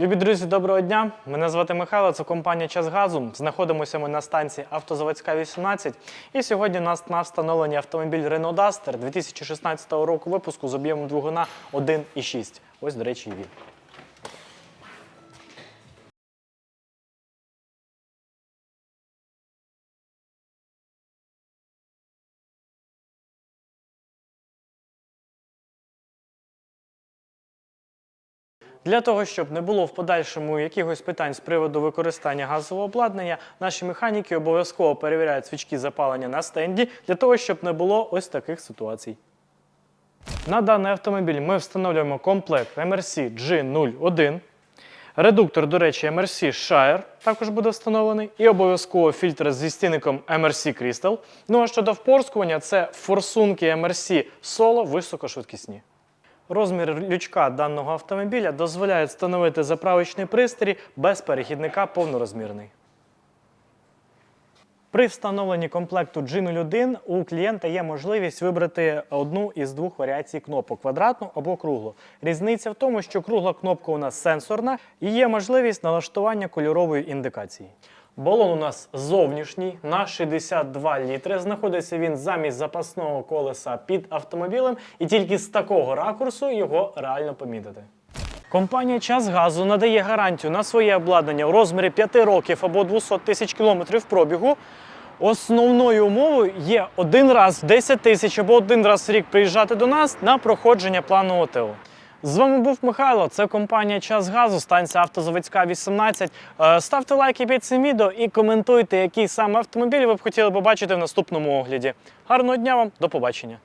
Любі друзі, доброго дня! Мене звати Михайло, це компанія Час Газу. Знаходимося ми на станції Автозаводська 18. І сьогодні у нас на встановленні автомобіль Renault Duster 2016 року випуску з об'ємом двигуна 1,6. Ось, до речі, і він. Для того, щоб не було в подальшому якихось питань з приводу використання газового обладнання, наші механіки обов'язково перевіряють свічки запалення на стенді для того, щоб не було ось таких ситуацій. На даний автомобіль ми встановлюємо комплект MRC G01. Редуктор, до речі, MRC Shire також буде встановлений. І обов'язково фільтр зі стінником MRC Crystal. Ну а щодо впорскування, це форсунки MRC Solo високошвидкісні. Розмір лючка даного автомобіля дозволяє встановити заправочний пристрій без перехідника повнорозмірний. При встановленні комплекту G01 у клієнта є можливість вибрати одну із двох варіацій кнопок квадратну або круглу. Різниця в тому, що кругла кнопка у нас сенсорна і є можливість налаштування кольорової індикації. Балон у нас зовнішній на 62 літри. Знаходиться він замість запасного колеса під автомобілем, і тільки з такого ракурсу його реально помітити. Компанія Час Газу надає гарантію на своє обладнання у розмірі 5 років або 200 тисяч кілометрів пробігу. Основною умовою є один раз в 10 тисяч або один раз в рік приїжджати до нас на проходження планового ТО. З вами був Михайло. Це компанія Час Газу, станція Автозаводська 18. Е, Ставте лайки під цим відео і коментуйте, який саме автомобіль ви б хотіли побачити в наступному огляді. Гарного дня вам, до побачення!